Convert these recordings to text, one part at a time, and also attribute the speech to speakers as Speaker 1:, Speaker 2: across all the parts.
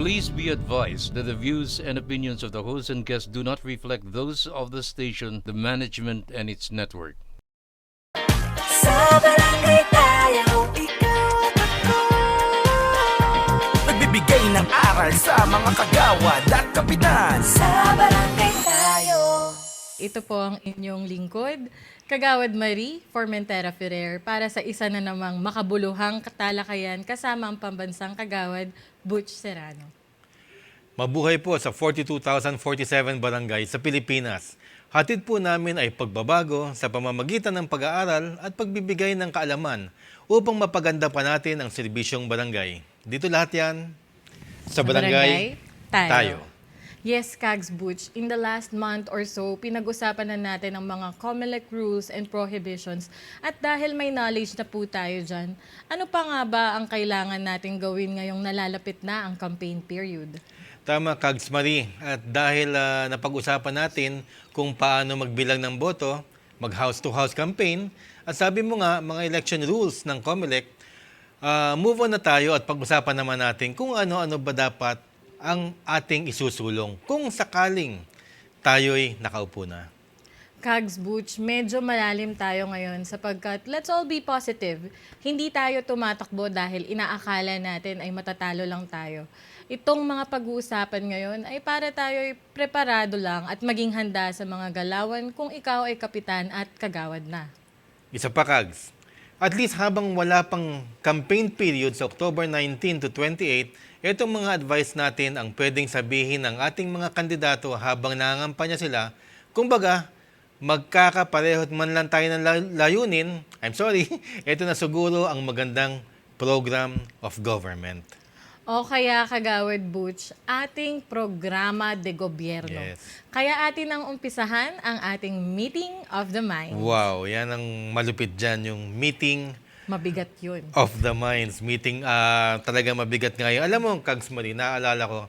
Speaker 1: Please be advised that the views and opinions of the host and guests do not reflect those of the station, the management, and its network.
Speaker 2: Sa barangay tayo, ikaw at ako
Speaker 3: Nagbibigay ng aral sa mga kagawad at kapitan
Speaker 2: Sa barangay tayo
Speaker 4: Ito po ang inyong lingkod, Kagawad Marie Formentera Ferrer para sa isa na namang makabuluhang katalakayan kasama ang pambansang kagawad Butch Serrano.
Speaker 5: Mabuhay po sa 42,047 barangay sa Pilipinas. Hatid po namin ay pagbabago sa pamamagitan ng pag-aaral at pagbibigay ng kaalaman upang mapaganda pa natin ang serbisyong barangay. Dito lahat yan sa barangay, tayo.
Speaker 4: Yes, Kags Butch. In the last month or so, pinag-usapan na natin ang mga COMELEC rules and prohibitions. At dahil may knowledge na po tayo dyan, ano pa nga ba ang kailangan natin gawin ngayong nalalapit na ang campaign period?
Speaker 5: Tama, Kags Marie. At dahil ah, napag-usapan natin kung paano magbilang ng boto, mag-house-to-house campaign, at sabi mo nga, mga election rules ng COMELEC, ah, move on na tayo at pag-usapan naman natin kung ano-ano ba dapat ang ating isusulong kung sakaling tayo'y nakaupo na.
Speaker 4: Kags Butch, medyo malalim tayo ngayon sapagkat let's all be positive. Hindi tayo tumatakbo dahil inaakala natin ay matatalo lang tayo. Itong mga pag-uusapan ngayon ay para tayo preparado lang at maging handa sa mga galawan kung ikaw ay kapitan at kagawad na.
Speaker 5: Isa pa, Kags. At least habang wala pang campaign period sa October 19 to 28, itong mga advice natin ang pwedeng sabihin ng ating mga kandidato habang nangangampanya sila. Kumbaga, magkakaparehot man lang tayo ng lay- layunin. I'm sorry, ito na siguro ang magandang program of government.
Speaker 4: O kaya kagawad Butch, ating programa de gobyerno.
Speaker 5: Yes.
Speaker 4: Kaya atin ang umpisahan ang ating meeting of the mind.
Speaker 5: Wow, yan ang malupit dyan, yung meeting
Speaker 4: Mabigat yun.
Speaker 5: of the minds meeting ah talaga mabigat ngayon. Alam mo, Kags Marie, naalala ko,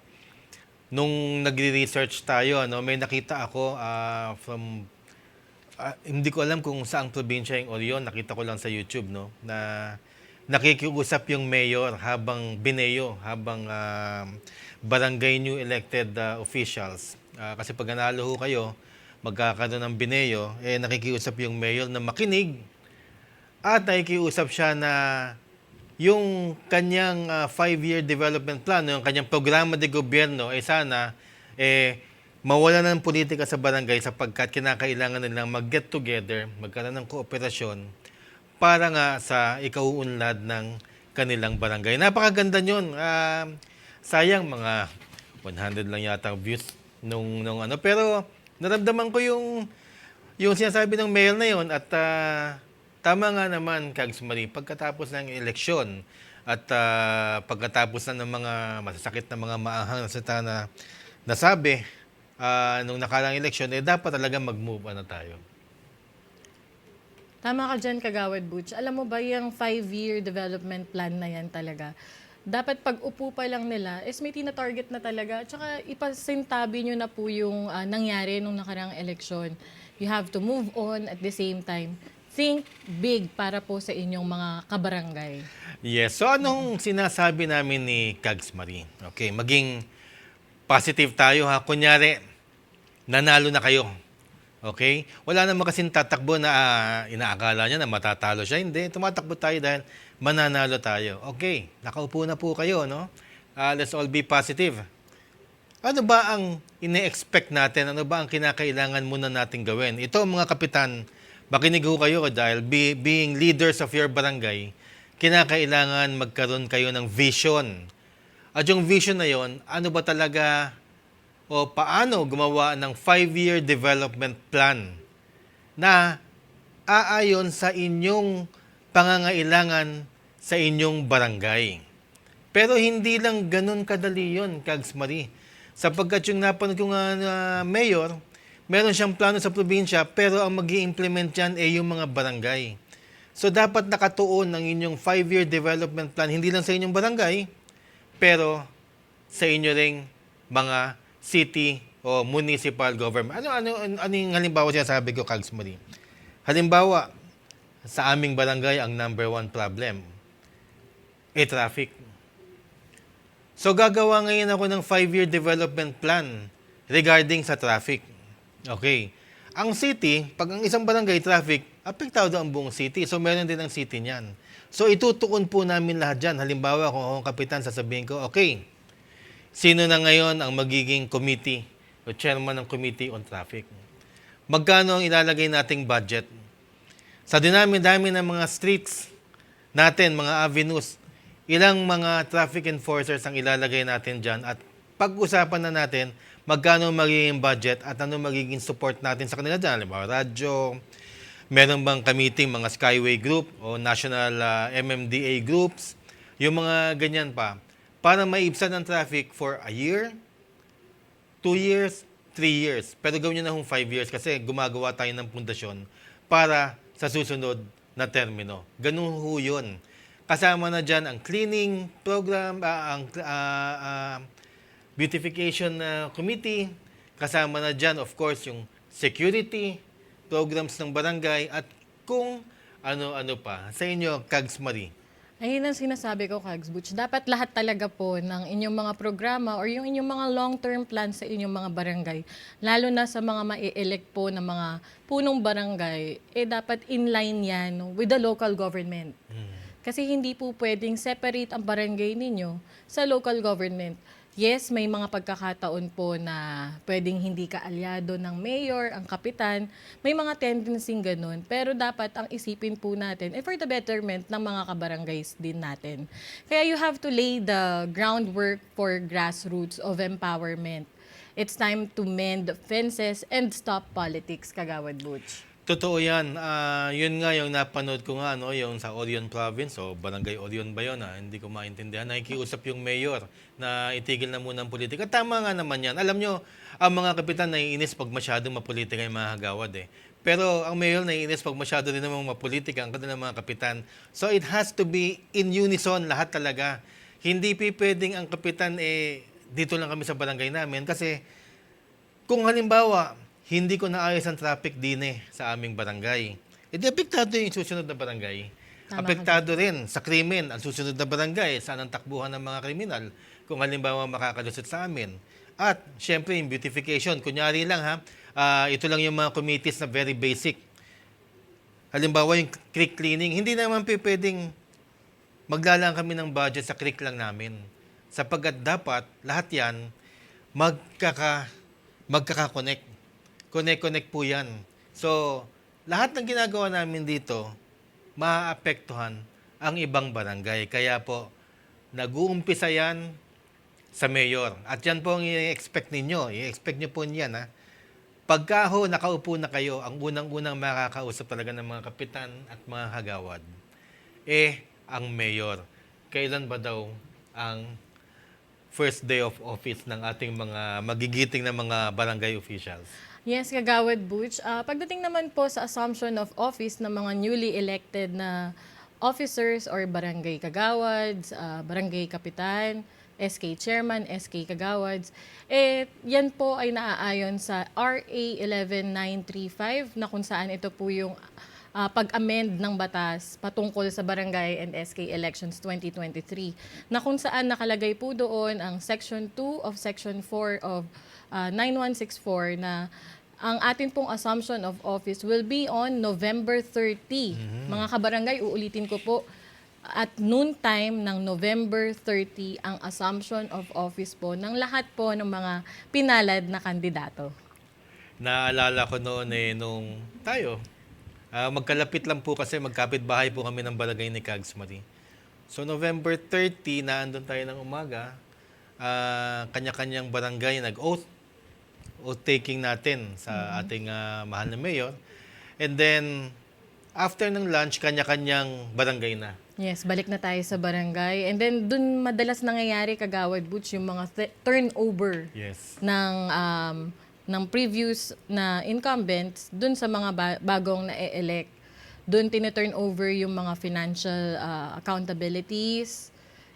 Speaker 5: nung nagre-research tayo, ano, may nakita ako ah, from, ah, hindi ko alam kung saang probinsya yung Orion, nakita ko lang sa YouTube, no, na nakikiusap yung mayor habang bineyo, habang ah, barangay new elected ah, officials. Ah, kasi pag nanalo ho kayo, magkakaroon ng bineyo, eh nakikiusap yung mayor na makinig at nakikiusap siya na yung kanyang ah, five-year development plan, yung kanyang programa de gobyerno, eh sana eh, mawala ng politika sa barangay sapagkat kinakailangan nilang mag-get together, magkaroon ng kooperasyon para nga sa ikauunlad ng kanilang barangay. Napakaganda yun. Ah, sayang mga 100 lang yata views nung, nung ano. Pero naramdaman ko yung yung sinasabi ng mayor na yon at ah, tama nga naman, Kags Marie, pagkatapos ng eleksyon at ah, pagkatapos na ng mga masasakit na mga maanghang na salita na nasabi ah, nung nakarang eleksyon, eh dapat talaga mag-move on na tayo.
Speaker 4: Tama ka dyan, Kagawad Butch. Alam mo ba, yung five-year development plan na yan talaga, dapat pag upo pa lang nila, is may tina-target na talaga. Tsaka ipasintabi nyo na po yung ah, nangyari nung nakarang eleksyon. You have to move on at the same time. Think big para po sa inyong mga kabarangay.
Speaker 5: Yes. So anong sinasabi namin ni Kags Marie? Okay, maging positive tayo ha. Kunyari, nanalo na kayo. Okay? Wala naman kasing tatakbo na ah, inaakala niya na matatalo siya. Hindi, tumatakbo tayo dahil mananalo tayo. Okay, nakaupo na po kayo, no? Ah, let's all be positive. Ano ba ang ine-expect natin? Ano ba ang kinakailangan muna natin gawin? Ito, mga kapitan, makinig ho kayo dahil be- being leaders of your barangay, kinakailangan magkaroon kayo ng vision. At yung vision na yon, ano ba talaga o paano gumawa ng five-year development plan na aayon sa inyong pangangailangan sa inyong barangay. Pero hindi lang ganun kadali yon, Kags Marie. Sapagkat yung napanood ko nga na mayor, meron siyang plano sa probinsya, pero ang mag implement yan ay yung mga barangay. So dapat nakatuon ang inyong five-year development plan, hindi lang sa inyong barangay, pero sa inyo ring mga city o municipal government. Ano ano ano yung halimbawa sinasabi ko Kags Marie? Halimbawa, sa aming barangay ang number one problem eh traffic. So gagawa ngayon ako ng five-year development plan regarding sa traffic. Okay. Ang city, pag ang isang barangay traffic, apektado ang buong city. So meron din ang city niyan. So itutuon po namin lahat dyan. Halimbawa, kung ako ang kapitan, sasabihin ko, okay, sino na ngayon ang magiging committee o chairman ng committee on traffic? Magkano ang ilalagay nating budget? Sa dinami-dami ng mga streets natin, mga avenues, ilang mga traffic enforcers ang ilalagay natin dyan at pag-usapan na natin magkano magiging budget at ano magiging support natin sa kanila dyan. Halimbawa, radyo, meron bang committee, mga Skyway Group o National ah, MMDA Groups, yung mga ganyan pa, para maibsan ang traffic for a year, two years, three years. Pero gawin nyo na hong five years kasi gumagawa tayo ng pundasyon para sa susunod na termino. Ganun ho yun. Kasama na dyan ang cleaning program, ah, ang ah, ah, beautification na committee. Kasama na dyan, of course, yung security programs ng barangay at kung ano-ano pa. Sa inyo, Kags Marie.
Speaker 4: Ayun ang sinasabi ko, Kags Butch. Dapat lahat talaga po ng inyong mga programa or yung inyong mga long-term plans sa inyong mga barangay, lalo na sa mga mai-elect po ng mga punong barangay, eh dapat inline yan with the local government. Kasi hindi po pwedeng separate ang barangay ninyo sa local government. Yes, may mga pagkakataon po na pwedeng hindi ka alyado ng mayor, ang kapitan. May mga tendency ganun. Pero dapat ang isipin po natin, eh for the betterment ng mga kabarangays din natin. Kaya you have to lay the groundwork for grassroots of empowerment. It's time to mend fences and stop politics, Kagawad Butch.
Speaker 5: Totoo yan. Ah, yun nga yung napanood ko nga, no, yung sa Orion Province, o Barangay Orion ba yun, ah? hindi ko maintindihan. Nakikiusap yung mayor na itigil na muna ang politika. Tama nga naman yan. Alam nyo, ang mga kapitan naiinis pag masyadong mapolitika yung mga hagawad eh. Pero ang mayor naiinis pag masyado din namang mapolitika ang kanilang mga kapitan. So it has to be in unison lahat talaga. Hindi pi pwedeng ang kapitan eh dito lang kami sa barangay namin kasi kung halimbawa, hindi ko naayos ang traffic din eh sa aming barangay, edi apektado yung susunod na barangay.
Speaker 4: Tama
Speaker 5: apektado rin sa krimen ang susunod na barangay, saan ang takbuhan ng mga kriminal kung halimbawa makakalusot sa amin. At syempre yung beautification, kunyari lang ha, ah, ito lang yung mga committees na very basic. Halimbawa yung creek cleaning, hindi naman pwedeng maglalaan kami ng budget sa creek lang namin. Sapagkat dapat lahat yan magkaka magkaka-connect. Connect-connect po yan. So, lahat ng ginagawa namin dito, maaapektuhan ang ibang barangay. Kaya po, nag-uumpisa yan sa mayor. At yan po ang i-expect ninyo. I-expect nyo po niyan, ha? Pagka ho, nakaupo na kayo, ang unang-unang makakausap talaga ng mga kapitan at mga hagawad, eh, ang mayor. Kailan ba daw ang first day of office ng ating mga magigiting na mga barangay officials?
Speaker 4: Yes, Kagawad Butch. Ah, pagdating naman po sa assumption of office ng mga newly elected na officers or barangay kagawads, ah, barangay kapitan, SK chairman, SK kagawads, eh, yan po ay naaayon sa RA 11935 na kung saan ito po yung ah, pag-amend ng batas patungkol sa barangay and SK elections 2023 na kung saan nakalagay po doon ang section 2 of section 4 of ah, 9164 na ang atin pong assumption of office will be on November 30. Mga kabarangay, uulitin ko po, at noon time ng November 30 ang assumption of office po ng lahat po ng mga pinalad na kandidato.
Speaker 5: Naalala ko noon eh, nung tayo, ah, magkalapit lang po kasi magkapit bahay po kami ng barangay ni Kags Marie. So November 30, naandun tayo ng umaga, ah, kanya-kanyang barangay nag-oath, oath taking natin sa ating ah, mahal na mayor. And then, after ng lunch, kanya-kanyang barangay na.
Speaker 4: Yes, balik na tayo sa barangay. And then, dun madalas nangyayari, kagawad boots, yung mga turnover
Speaker 5: Yes.
Speaker 4: ng um, ng previous na incumbents dun sa mga ba- bagong na-elect. Dun tiniturn over yung mga financial uh, accountabilities,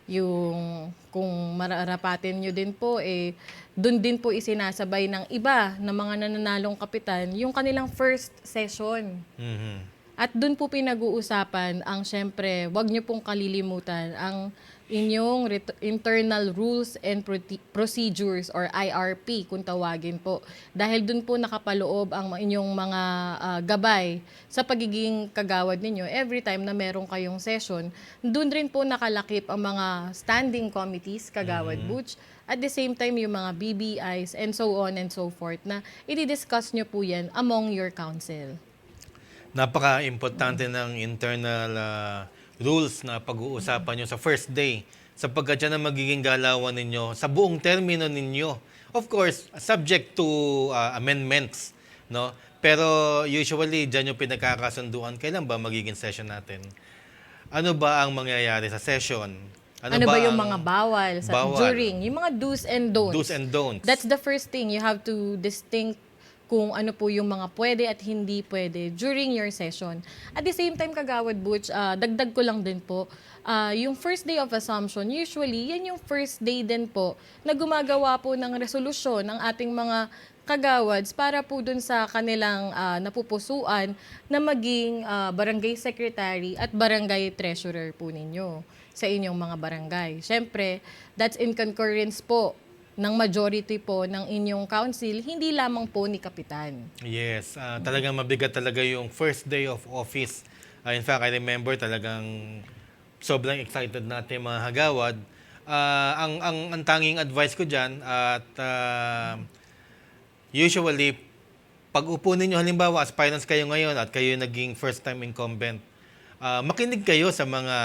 Speaker 4: yung kung mararapatin nyo din po, eh, dun din po isinasabay ng iba na mga nananalong kapitan yung kanilang first session.
Speaker 5: Mhm.
Speaker 4: At doon po pinag-uusapan ang syempre, wag niyo pong kalilimutan ang inyong internal rules and procedures or IRP kung tawagin po. Dahil dun po nakapaloob ang inyong mga ah, gabay sa pagiging kagawad ninyo every time na meron kayong session. Dun rin po nakalakip ang mga standing committees, kagawad Butch, at the same time yung mga BBIs and so on and so forth na i-discuss nyo po yan among your council.
Speaker 5: Napaka-importante ng internal ah, rules na pag-uusapan nyo sa first day sapagkat yan ang magiging galawan ninyo sa buong termino ninyo. Of course, subject to ah, amendments, no? Pero usually, dyan yung pinagkakasunduan. Kailan ba magiging session natin? Ano ba ang mangyayari sa session?
Speaker 4: Ano, ba, yung
Speaker 5: ang
Speaker 4: mga bawal, sa,
Speaker 5: bawal?
Speaker 4: during, yung mga do's and don'ts.
Speaker 5: Do's and don'ts.
Speaker 4: That's the first thing. You have to distinct kung ano po yung mga pwede at hindi pwede during your session. At the same time, Kagawad Butch, ah, dagdag ko lang din po, ah, yung first day of assumption, usually, yan yung first day din po na gumagawa po ng resolusyon ng ating mga kagawads para po dun sa kanilang ah, napupusuan na maging ah, barangay secretary at barangay treasurer po ninyo sa inyong mga barangay. Siyempre, that's in concurrence po ng majority po ng inyong council, hindi lamang po ni Kapitan.
Speaker 5: Yes, ah, talagang mabigat talaga yung first day of office. Ah, in fact, I remember talagang sobrang excited natin mga hagawad. Ah, ang, ang, ang tanging advice ko dyan at ah, usually, pag upo ninyo, halimbawa, aspirants kayo ngayon at kayo naging first time incumbent, ah, makinig kayo sa mga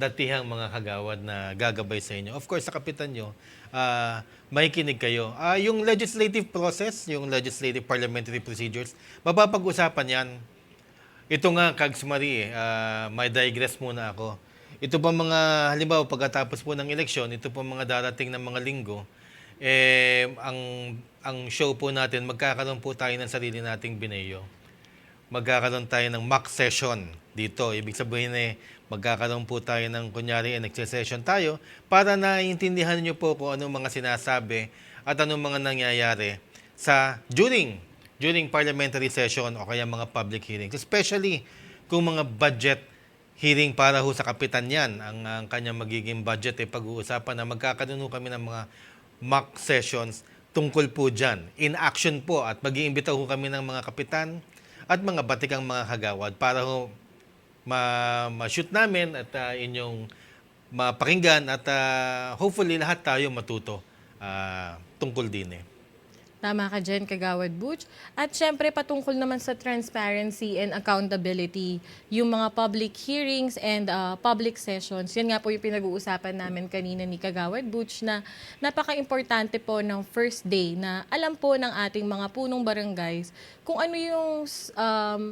Speaker 5: datihang mga kagawad na gagabay sa inyo. Of course, sa kapitan nyo, ah, may kinig kayo. Ah, yung legislative process, yung legislative parliamentary procedures, mapapag-usapan yan. Ito nga, Kags Marie, ah, may digress muna ako. Ito pa mga, halimbawa, pagkatapos po ng eleksyon, ito po mga darating ng mga linggo, eh, ang, ang show po natin, magkakaroon po tayo ng sarili nating bineyo magkakaroon tayo ng mock session dito. Ibig sabihin eh, magkakaroon po tayo ng, kunyari, eh, nagse-session tayo para naiintindihan niyo po kung anong mga sinasabi at anong mga nangyayari sa during during parliamentary session o kaya mga public hearings. Especially kung mga budget hearing para ho sa kapitan yan, ang, ang kanyang magiging budget ay pag-uusapan na magkakaroon kami ng mga mock sessions tungkol po dyan. In action po at mag-iimbita ho kami ng mga kapitan at mga batikang mga kagawad para ho ma- ma-shoot namin at ah, inyong mapakinggan at ah, hopefully lahat tayo matuto ah, tungkol din eh.
Speaker 4: Tama ka dyan, Kagawad Butch. At syempre, patungkol naman sa transparency and accountability, yung mga public hearings and uh, public sessions, yan nga po yung pinag-uusapan namin kanina ni Kagawad Butch na napaka-importante po ng first day na alam po ng ating mga punong barangays kung ano yung um,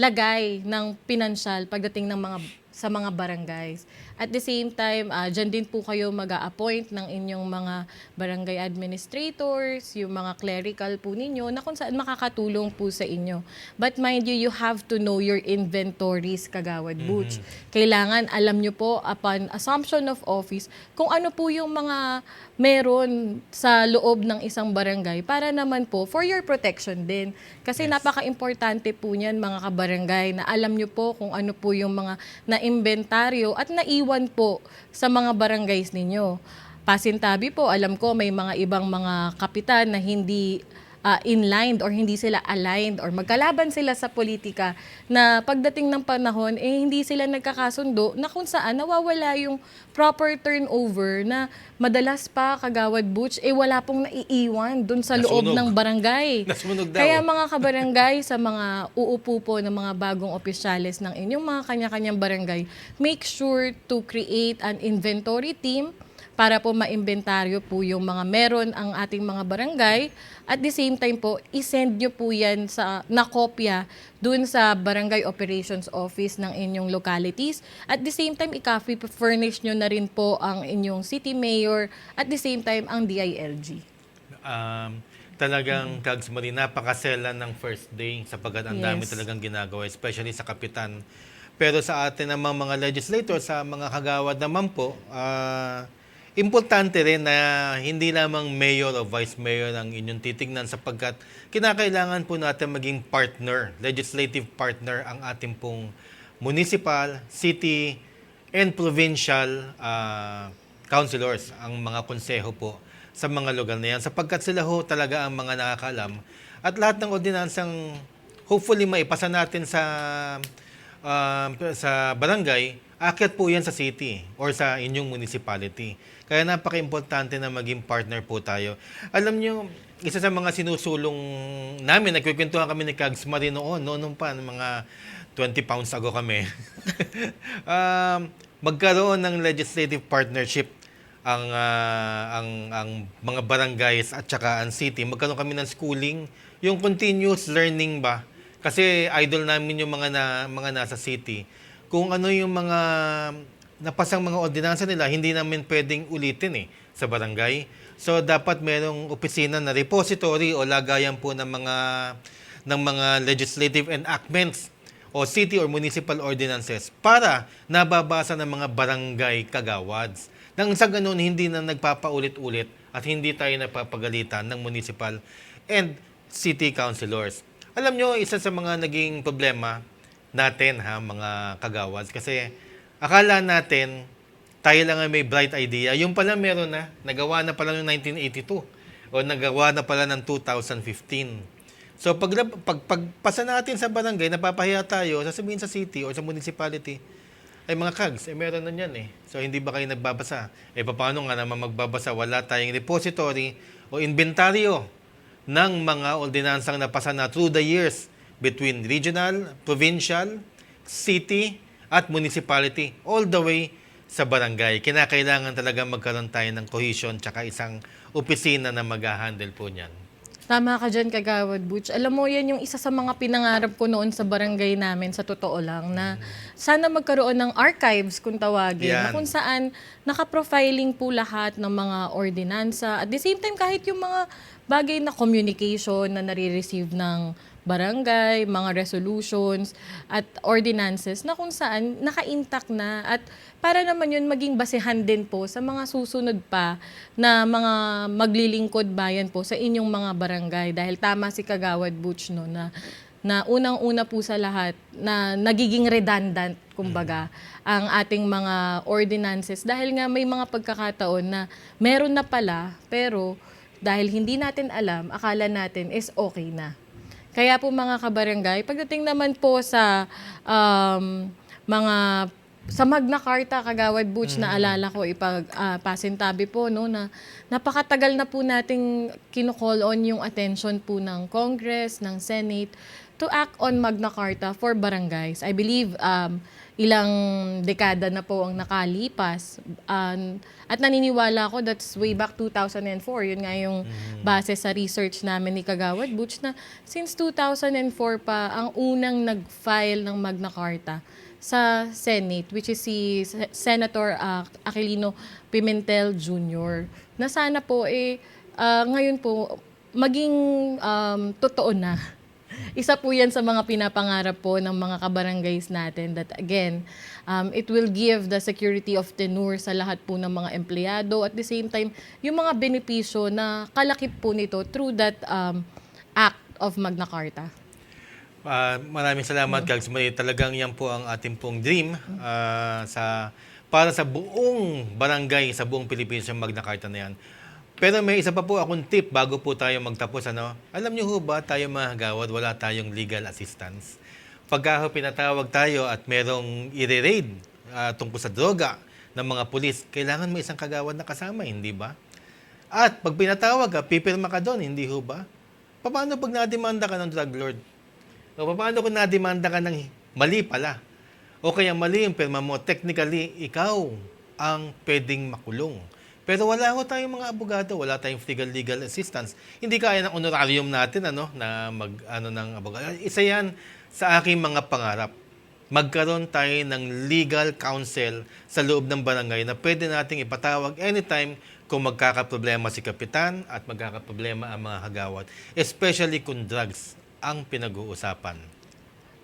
Speaker 4: lagay ng pinansyal pagdating ng mga sa mga barangays. At the same time, uh, dyan din po kayo mag appoint ng inyong mga barangay administrators, yung mga clerical po ninyo, na kung saan makakatulong po sa inyo. But mind you, you have to know your inventories, Kagawad Butch. Kailangan alam nyo po upon assumption of office kung ano po yung mga meron sa loob ng isang barangay para naman po for your protection din. Kasi napaka-importante po niyan mga kabarangay na alam nyo po kung ano po yung mga na-inventaryo at naiwan po sa mga barangays ninyo. Pasintabi po, alam ko may mga ibang mga kapitan na hindi uh, inlined or hindi sila aligned or magkalaban sila sa politika na pagdating ng panahon, eh hindi sila nagkakasundo na kung saan nawawala yung proper turnover na madalas pa kagawad butch, eh wala pong naiiwan dun sa loob
Speaker 5: Nasunog.
Speaker 4: ng barangay.
Speaker 5: Nasunog daw.
Speaker 4: Kaya mga kabarangay sa mga uupo po ng mga bagong opisyales ng inyong mga kanya-kanyang barangay, make sure to create an inventory team para po maimbentaryo po yung mga meron ang ating mga barangay. At the same time po, isend nyo po yan sa, na kopya dun sa Barangay Operations Office ng inyong localities. At the same time, ika-free furnish nyo na rin po ang inyong city mayor at the same time ang DILG.
Speaker 5: Um, talagang Kags Marie, napakasela ng first day sapagkat ang dami
Speaker 4: Yes.
Speaker 5: talagang ginagawa, especially sa kapitan. Pero sa atin namang mga legislators, sa mga kagawad naman po, ah, importante rin na hindi lamang mayor o vice mayor ang inyong titignan sapagkat kinakailangan po natin maging partner, legislative partner ang ating pong municipal, city, and provincial ah, councilors, ang mga konseho po sa mga lugar na yan. Sapagkat sila ho talaga ang mga nakakaalam. At lahat ng ordinansang hopefully maipasa natin sa um, sa barangay, akit po yan sa city or sa inyong municipality. Kaya napaka-importante na maging partner po tayo. Alam nyo, isa sa mga sinusulong namin, nagkikwentuhan kami ni Kags Marie noon, noon pa, mga 20 pounds ago kami. um, magkaroon ng legislative partnership ang ah, ang ang mga barangays at saka ang city magkaroon kami ng schooling yung continuous learning ba kasi idol namin yung mga na, mga nasa city kung ano yung mga napasang mga ordinansa nila hindi namin pwedeng ulitin eh sa barangay so dapat merong opisina na repository o lagayan po ng mga ng mga legislative enactments o city or municipal ordinances para nababasa ng mga barangay kagawads. Nang sa ganun, hindi na nagpapaulit-ulit at hindi tayo napapagalitan ng municipal and city councilors. Alam nyo, isa sa mga naging problema natin, ha, mga kagawads, kasi akala natin tayo lang ang may bright idea. Yung pala meron na, nagawa na pala noong 1982 o nagawa na pala ng 2015. So pag, pag pagpasa natin sa barangay, napapahiya tayo, sasabihin sa city or sa municipality, ay mga kags, eh meron na yan eh. So hindi ba kayo nagbabasa? Eh paano nga naman magbabasa? Wala tayong repository o inventaryo ng mga ordinansang napasa na through the years between regional, provincial, city, at municipality, all the way sa barangay. Kinakailangan talaga magkaroon tayo ng cohesion tsaka isang opisina na mag-handle po niyan.
Speaker 4: Tama ka dyan, Kagawad Butch. Alam mo, yan yung isa sa mga pinangarap ko noon sa barangay namin, sa totoo lang, na sana magkaroon ng archives, kung tawagin, na
Speaker 5: Yan.
Speaker 4: kung saan nakaprofiling po lahat ng mga ordinansa. At the same time, kahit yung mga bagay na communication na nare-receive ng barangay, mga resolutions, at ordinances na kung saan naka-intact na at para naman yun maging basehan din po sa mga susunod pa na mga maglilingkod bayan po sa inyong mga barangay. Dahil tama si Kagawad Butch no, na, na unang-una po sa lahat na nagiging redundant, kumbaga, ang ating mga ordinances. Dahil nga may mga pagkakataon na meron na pala, pero dahil hindi natin alam, akala natin is okay na. Kaya po mga kabarangay, pagdating naman po sa um, mga sa Magna Carta Kagawad Butch na alala ko ipag ah, pasintabi po no na napakatagal na po nating kino-call on yung attention po ng Congress, ng Senate to act on Magna Carta for barangays. I believe um, ilang dekada na po ang nakalipas. Um, at naniniwala ko that's way back 2004. Yun nga yung base sa research namin ni Kagawad Butch na since 2004 pa ang unang nag-file ng Magna Carta sa Senate which is si Se- Senator uh, Aquilino Pimentel Jr. Na sana po eh ah, ngayon po maging um, totoo na isa po yan sa mga pinapangarap po ng mga kabarangays natin that again, um, it will give the security of tenure sa lahat po ng mga empleyado. At the same time, yung mga benepisyo na kalakip po nito through that um, act of Magna Carta.
Speaker 5: Ah, maraming salamat, Kags Marie. Talagang yan po ang ating pong dream ah, sa para sa buong barangay, sa buong Pilipinas yung Magna Carta na yan. Pero may isa pa po akong tip bago po tayo magtapos. Ano? Alam niyo ho ba, tayo mga gawad, wala tayong legal assistance. Pagka ho pinatawag tayo at merong i-raid ah, tungkol sa droga ng mga pulis, kailangan may isang kagawad na kasama, hindi ba? At pag pinatawag ka, pipirma ka doon, hindi ho ba? Paano pag nademanda ka ng drug lord? O paano kung nademanda ka ng mali pala? O kaya mali yung pirma mo, technically, ikaw ang pwedeng makulong. Pero wala ko tayong mga abogado, wala tayong legal legal assistance. Hindi kaya ng honorarium natin ano na mag ano ng abogado. Isa 'yan sa aking mga pangarap. Magkaroon tayo ng legal counsel sa loob ng barangay na pwede nating ipatawag anytime kung magkakaproblema si kapitan at magkakaproblema ang mga hagawad. Especially kung drugs ang pinag-uusapan.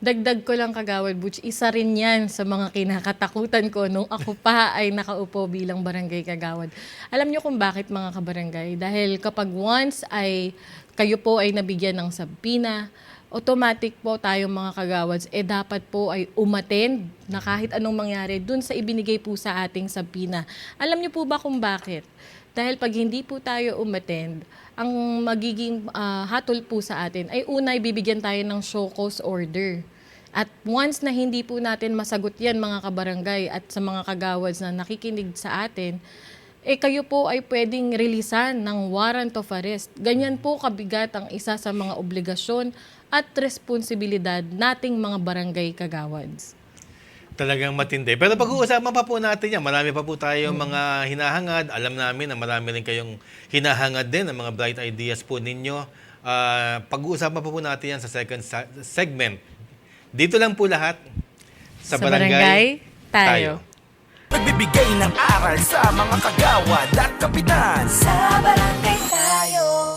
Speaker 4: Dagdag ko lang kagawad Butch, isa rin yan sa mga kinakatakutan ko nung ako pa ay nakaupo bilang barangay kagawad. Alam niyo kung bakit mga kabarangay? Dahil kapag once ay kayo po ay nabigyan ng sabpina, automatic po tayong mga kagawads, eh dapat po ay umattend na kahit anong mangyari dun sa ibinigay po sa ating sabina. Alam niyo po ba kung bakit? Dahil pag hindi po tayo umattend, ang magiging ah, hatol po sa atin ay una ibibigyan tayo ng show cause order. At once na hindi po natin masagot yan mga kabarangay at sa mga kagawads na nakikinig sa atin, eh kayo po ay pwedeng releasean ng warrant of arrest. Ganyan po kabigat ang isa sa mga obligasyon at responsibilidad nating mga barangay kagawads.
Speaker 5: Talagang matindi. Pero pag-uusapan pa po natin yan. Marami pa po tayong mga hinahangad. Alam namin na marami rin kayong hinahangad din ng mga bright ideas po ninyo. Ah, pag-uusapan pa po natin yan sa second sa- segment. Dito lang po lahat sa,
Speaker 4: Sa barangay, tayo.
Speaker 3: Nagbibigay ng aral sa mga kagawad at kapitan
Speaker 2: Sa barangay tayo